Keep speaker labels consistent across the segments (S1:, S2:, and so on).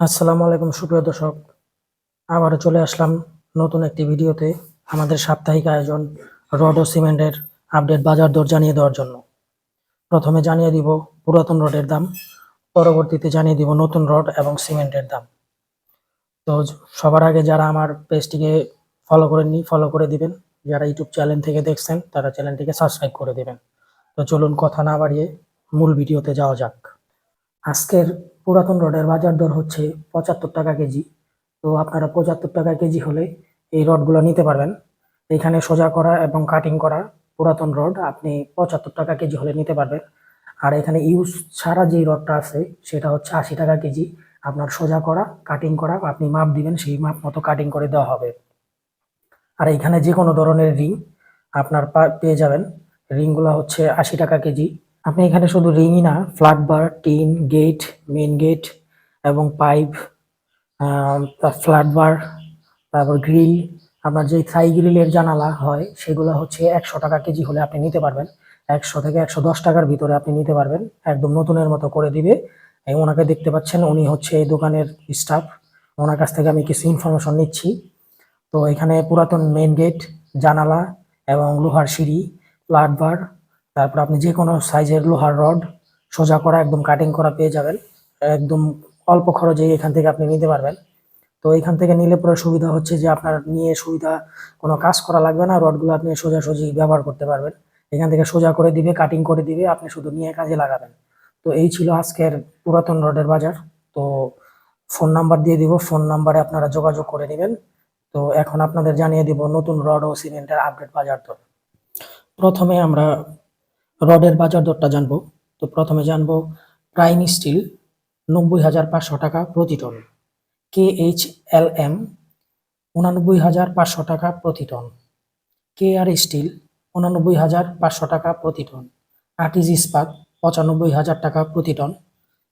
S1: আসসালামু আলাইকুম, সুপ্রিয় দর্শক। আবারও চলে আসলাম নতুন একটি ভিডিওতে আমাদের সাপ্তাহিক আয়োজন রড ও সিমেন্টের আপডেট বাজার দর জানিয়ে দেওয়ার জন্য। প্রথমে জানিয়ে দিব পুরাতন রডের দাম, পরবর্তীতে জানিয়ে দিব নতুন রড এবং সিমেন্টের দাম। তো সবার আগে যারা আমার পেজটিকে ফলো করেননি ফলো করে দিবেন। যারা ইউটিউব চ্যানেল থেকে দেখছেন, তারা চ্যানেলটিকে সাবস্ক্রাইব করে দিবেন। তো চলুন কথা না বাড়িয়ে মূল ভিডিওতে যাওয়া যাক। আজকের পুরাতন রডের বাজার দর হচ্ছে পঁচাত্তর টাকা কেজি। তো আপনারা পঁচাত্তর টাকা কেজি হলে এই রডগুলো নিতে পারবেন। এখানে সোজা করা এবং কাটিং করা পুরাতন রড আপনি পঁচাত্তর টাকা কেজি হলে নিতে পারবেন। আর এখানে ইউজ ছাড়া যেই রডটা আছে সেটা হচ্ছে আশি টাকা কেজি। আপনার সোজা করা কাটিং করা, আপনি মাপ দিবেন, সেই মাপ মতো কাটিং করে দেওয়া হবে। আর এখানে যে কোনো ধরনের রিং আপনার পেয়ে যাবেন। রিংগুলো হচ্ছে আশি টাকা কেজি। আপনি এখানে শুধু রিংই না flat bar tin gate main gate এবং পাইপ ফ্ল্যাট বার তারপর গ্রিল আপনার যে থাই গ্রিলের জানালা হয়, সেগুলো হচ্ছে একশো টাকা কেজি হলে আপনি নিতে পারবেন। একশো থেকে একশো দশ টাকার ভিতরে আপনি নিতে পারবেন। একদম নতুনের মতো করে দিবে। ওনাকে দেখতে পাচ্ছেন, উনি হচ্ছে এই দোকানের স্টাফ ওনার কাছ থেকে আমি কিছু ইনফরমেশন নিচ্ছি। তো এখানে পুরাতন মেন গেট জানালা এবং লোহার সিঁড়ি ফ্ল্যাট বার তারপর আপনি যে কোনো সাইজের লোহার রড সোজা করা, একদম কাটিং করা পেয়ে যাবেন। একদম অল্প খরচে এখান থেকে আপনি নিতে পারবেন। তো এখান থেকে নিলে পরে সুবিধা হচ্ছে যে আপনার নিয়ে সুবিধা কোনো কাজ করা লাগবে না, রডগুলো আপনি সোজাসুজি ব্যবহার করতে পারবেন। এখান থেকে সোজা করে দিবে কাটিং করে দিবে, আপনি শুধু নিয়ে কাজে লাগাবেন। তো এই ছিল আজকের পুরাতন রডের বাজার। তো ফোন নাম্বার দিয়ে দিব, ফোন নাম্বারে আপনারা যোগাযোগ করে নেবেন। তো এখন আপনাদের জানিয়ে দিব নতুন রড ও সিমেন্টের আপডেট বাজার দর। প্রথমে আমরা রডের বাজার দরটা জানব। তো প্রথমে জানব, প্রাইম স্টিল নব্বই হাজার পাঁচশো টাকা প্রতি ton. K H L M উনানব্বই হাজার পাঁচশো টাকা প্রতি টন। কে আর স্টিল উনানব্বই হাজার পাঁচশো টাকা প্রতি টন। আর্টিজ ইস্পাত পঁচানব্বই হাজার টাকা প্রতি টন।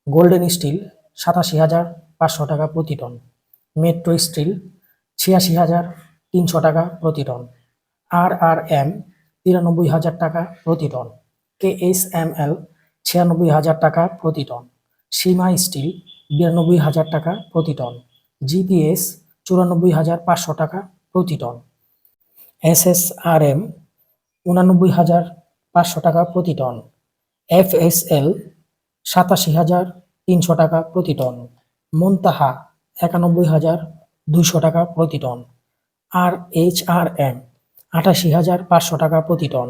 S1: গোল্ডেন স্টিল সাতাশি হাজার পাঁচশো টাকা প্রতি টন। মেট্রো স্টিল ছিয়াশি হাজার তিনশো টাকা প্রতি টন। আর আর এম তিরানব্বই হাজার টাকা প্রতি ton. K S M L ছিয়ানব্বই হাজার টাকা প্রতি টন। সীমা স্টিল, বিরানব্বই হাজার টাকা প্রতি টন। জিপিএস চুরানব্বই হাজার পাঁচশো টাকা প্রতি ton. S S R M উনানব্বই হাজার পাঁচশো টাকা প্রতি টন। এফ এস এল সাতাশি হাজার তিনশো টাকা প্রতি টন। মুনতাহা, একানব্বই হাজার দুইশো টাকা প্রতি ton. R H R M আটাশি হাজার পাঁচশো টাকা প্রতি টন।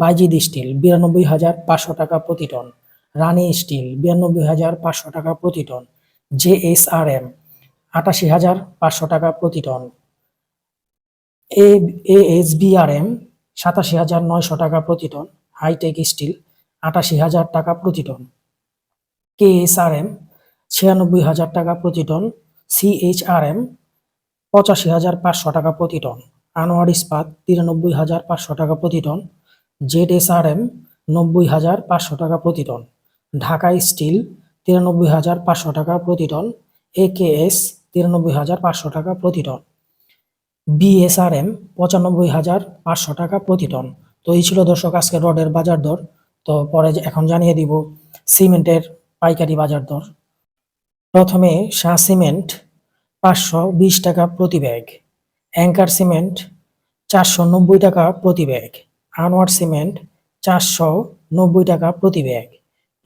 S1: বাইজিদ স্টিল, বিরানব্বই হাজার পাঁচশো টাকা প্রতি টন। রানী স্টিল, বিরানব্বই হাজার পাঁচশো টাকা প্রতি ton. J S R M, আটাশি হাজার পাঁচশো টাকা প্রতি ton. A S B R M, সাতাশি হাজার নয়শো টাকা প্রতি টন। হাইটেক স্টিল, আটাশি হাজার টাকা প্রতি ton. K S R M, ছিয়ানব্বই হাজার টাকা প্রতি ton. C H R M, পঁচাশি হাজার পাঁচশো টাকা প্রতি টন। আনোয়ার ইস্পাত, তিরানব্বই হাজার পাঁচশো টাকা প্রতি ton. Z S R M নব্বই হাজার পাঁচশো টাকা প্রতি টন, ঢাকা স্টিল তিরানব্বই হাজার পাঁচশো টাকা প্রতি টন, এ কে এস তিরানব্বই হাজার পাঁচশো টাকা প্রতি টন বিএসআরএম পঁচানব্বই হাজার পাঁচশো টাকা প্রতি টন। তো এই ছিল দর্শক আজকে রডের বাজার দর। তো পরে এখন জানিয়ে দিব সিমেন্টের পাইকারি বাজার দর। প্রথমে শাহ সিমেন্ট পাঁচশো বিশ টাকা প্রতি ব্যাগ, অ্যাঙ্কার সিমেন্ট চারশো নব্বই টাকা প্রতি ব্যাগ আনোয়ার সিমেন্ট চারশো নব্বই টাকা প্রতি ব্যাগ।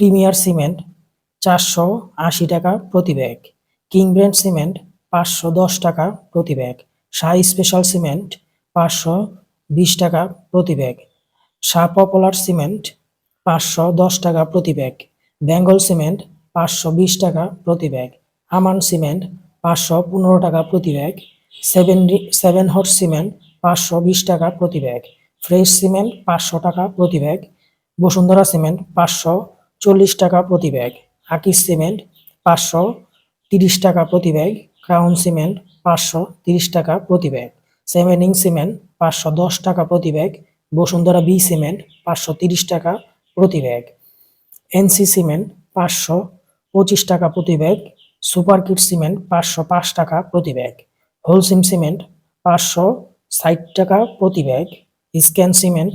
S1: প্রিমিয়ার সিমেন্ট চারশো আশি টাকা প্রতি ব্যাগ। কিং ব্র্যান্ড সিমেন্ট পাঁচশো দশ টাকা প্রতি ব্যাগ। শাহ স্পেশাল সিমেন্ট পাঁচশো বিশ টাকা প্রতি ব্যাগ। শাহ পপুলার সিমেন্ট পাঁচশো দশ টাকা প্রতি ব্যাগ। বেঙ্গল সিমেন্ট পাঁচশো বিশ টাকা প্রতি ব্যাগ। আমান সিমেন্ট পাঁচশো পনেরো টাকা প্রতি bag. Seven seven hot cement পাঁচশো বিশ টাকা প্রতি ব্যাগ। ফ্রেশ সিমেন্ট পাঁচশো টাকা প্রতি ব্যাগ। বসুন্ধরা সিমেন্ট পাঁচশো চল্লিশ টাকা প্রতি ব্যাগ। আকিস সিমেন্ট পাঁচশো তিরিশ টাকা প্রতি ব্যাগ। ক্রাউন সিমেন্ট পাঁচশো তিরিশ টাকা প্রতি ব্যাগ। সেভেনিং সিমেন্ট পাঁচশো দশ টাকা প্রতি ব্যাগ। বসুন্ধরা বি সিমেন্ট পাঁচশো তিরিশ টাকা প্রতি ব্যাগ। এনসি সিমেন্ট পাঁচশো পঁচিশ টাকা প্রতি ব্যাগ। সুপার কিট সিমেন্ট পাঁচশো পাঁচ টাকা প্রতি ব্যাগ। হোলসিম সিমেন্ট পাঁচশো ষাট টাকা প্রতি ব্যাগ। স্ক্যান সিমেন্ট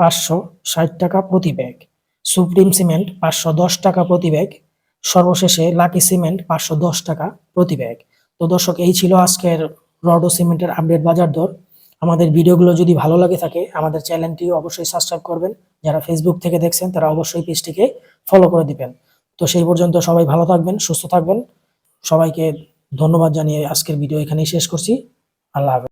S1: পাঁচশো ষাট টাকা প্রতি ব্যাগ। সুপ্রিম সিমেন্ট পাঁচশো দশ টাকা প্রতি ব্যাগ। সর্বশেষে লাকি সিমেন্ট পাঁচশো দশ টাকা প্রতি ব্যাগ। তো দর্শক, এই ছিল আজকের রডো সিমেন্টের আপডেট বাজার দর। আমাদের ভিডিওগুলো যদি ভালো লাগে থাকে, আমাদের চ্যানেলটি অবশ্যই সাবস্ক্রাইব করবেন। যারা ফেসবুক থেকে দেখছেন, তারা অবশ্যই পেজটিকে ফলো করে দিবেন। তো সেই পর্যন্ত সবাই ভালো থাকবেন, সুস্থ থাকবেন। সবাইকে ধন্যবাদ জানিয়ে আজকের ভিডিও এখানেই শেষ করছি। আল্লাহ হাফেজ।